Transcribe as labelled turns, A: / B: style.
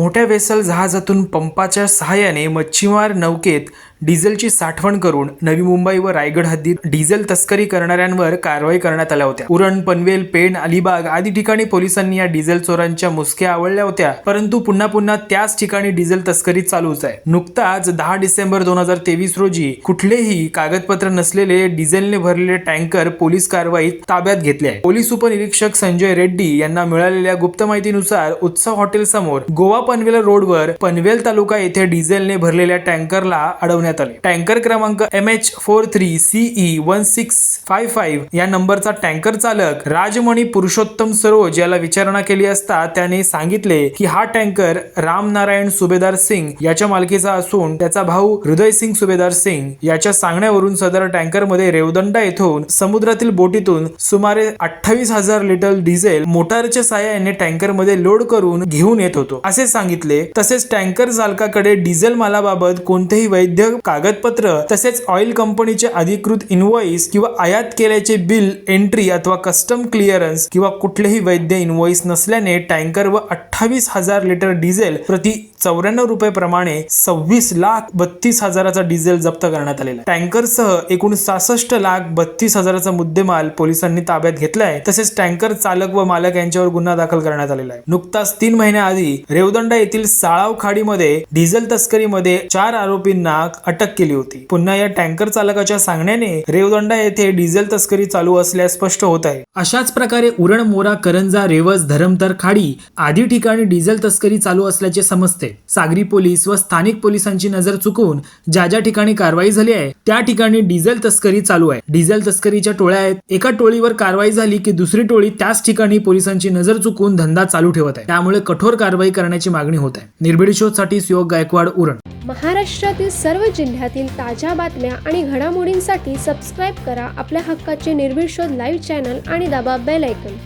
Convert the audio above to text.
A: मोठ्या वेसल जहाजातून पंपाच्या सहाय्याने मच्छीमार नौकेत डिझेलची साठवण करून नवी मुंबई व रायगड हद्दीत डिझेल तस्करी करणाऱ्यांवर कारवाई करण्यात आल्या होत्या. उरण पनवेल पेण अलिबाग आदी ठिकाणी पोलिसांनी या डिझेल चोरांच्या मुसक्या आवळल्या होत्या. परंतु पुन्हा पुन्हा त्याच ठिकाणी डिझेल तस्करी चालूच आहे. नुकताच दहा डिसेंबर दोन हजार तेवीस रोजी कुठलेही कागदपत्र नसलेले डिझेलने भरलेले टँकर पोलीस कारवाईत ताब्यात घेतले आहे. पोलीस उपनिरीक्षक संजय रेड्डी यांना मिळालेल्या गुप्त माहितीनुसार उत्सव हॉटेल समोर गोवा पनवेल रोडवर पनवेल तालुका येथे डिझेलने भरलेल्या टँकरला अडवण्यात आले. टँकर क्रमांक M H four three CE one six five five या नंबरचा टँकर चालक राजमणी पुरुषोत्तम सरोज याला विचारणा केली असता त्याने सांगितले की हा टँकर रामनारायण सुभेदार सिंग याच्या मालकीचा असून त्याचा भाऊ हृदय सिंग सुभेदार सिंग याच्या सांगण्यावरून सदर टँकरमध्ये रेवदंडा येथून समुद्रातील बोटीतून सुमारे अठ्ठावीस हजार लिटर डिझेल मोटारच्या साहाय्याने टँकरमध्ये लोड करून घेऊन येत होतो. असे सांगितले तसेच टँकर चालकाकडे डिझेल मालाबाबत कोणतेही वैध कागदपत्र तसेच ऑइल कंपनीचे अधिकृत इनव्हॉइस किंवा आयात केल्याचे बिल एंट्री अथवा कस्टम क्लिअरन्स किंवा कुठलेही वैध इनव्हॉइस नसल्याने टँकर व अठ्ठावीस हजार लिटर डिझेल प्रति चौऱ्याण्णव रुपये प्रमाणे सव्वीस लाख बत्तीस हजाराचा डिझेल जप्त करण्यात आलेला टँकरसह एकूण सहासष्ट लाख बत्तीस हजाराचा मुद्देमाल पोलिसांनी ताब्यात घेतलाय. तसेच टँकर चालक व मालक यांच्यावर गुन्हा दाखल करण्यात आलेला आहे. नुकताच तीन महिन्याआधी रेवदंडा येथील साळाव खाडीमध्ये डिझेल तस्करीमध्ये चार आरोपींना अटक केली होती. पुन्हा या टँकर चालकाच्या सांगण्याने रेवदंडा येथे डिझेल तस्करी चालू असल्यास स्पष्ट होत आहे. अशाच प्रकारे उरण मोरा करंजा रेवस धरमतर खाडी आदी ठिकाणी डिझेल तस्करी चालू असल्याचे समजते. सागरी पोलीस व स्थानिक पोलिसांची नजर चुकवून ज्या ज्या ठिकाणी कारवाई झाली आहे त्या ठिकाणी डिझेल तस्करी चालू आहे. डिझेल तस्करीच्या टोळ्या आहेत एका टोळीवर कारवाई झाली की दुसरी टोळी त्याच ठिकाणी पोलिसांची नजर चुकवून धंदा चालू ठेवत आहे. त्यामुळे कठोर कारवाई करण्याची मागणी होत आहे. निर्भीड शोधसाठी सुयोग गायकवाड उरण.
B: महाराष्ट्रातील सर्व जिल्ह्यातील ताज्या बातम्या आणि घडामोडींसाठी सबस्क्राईब करा आपल्या हक्काचे निर्भीड शोध लाईव्ह चॅनल आणि दाबा बेल ऐकन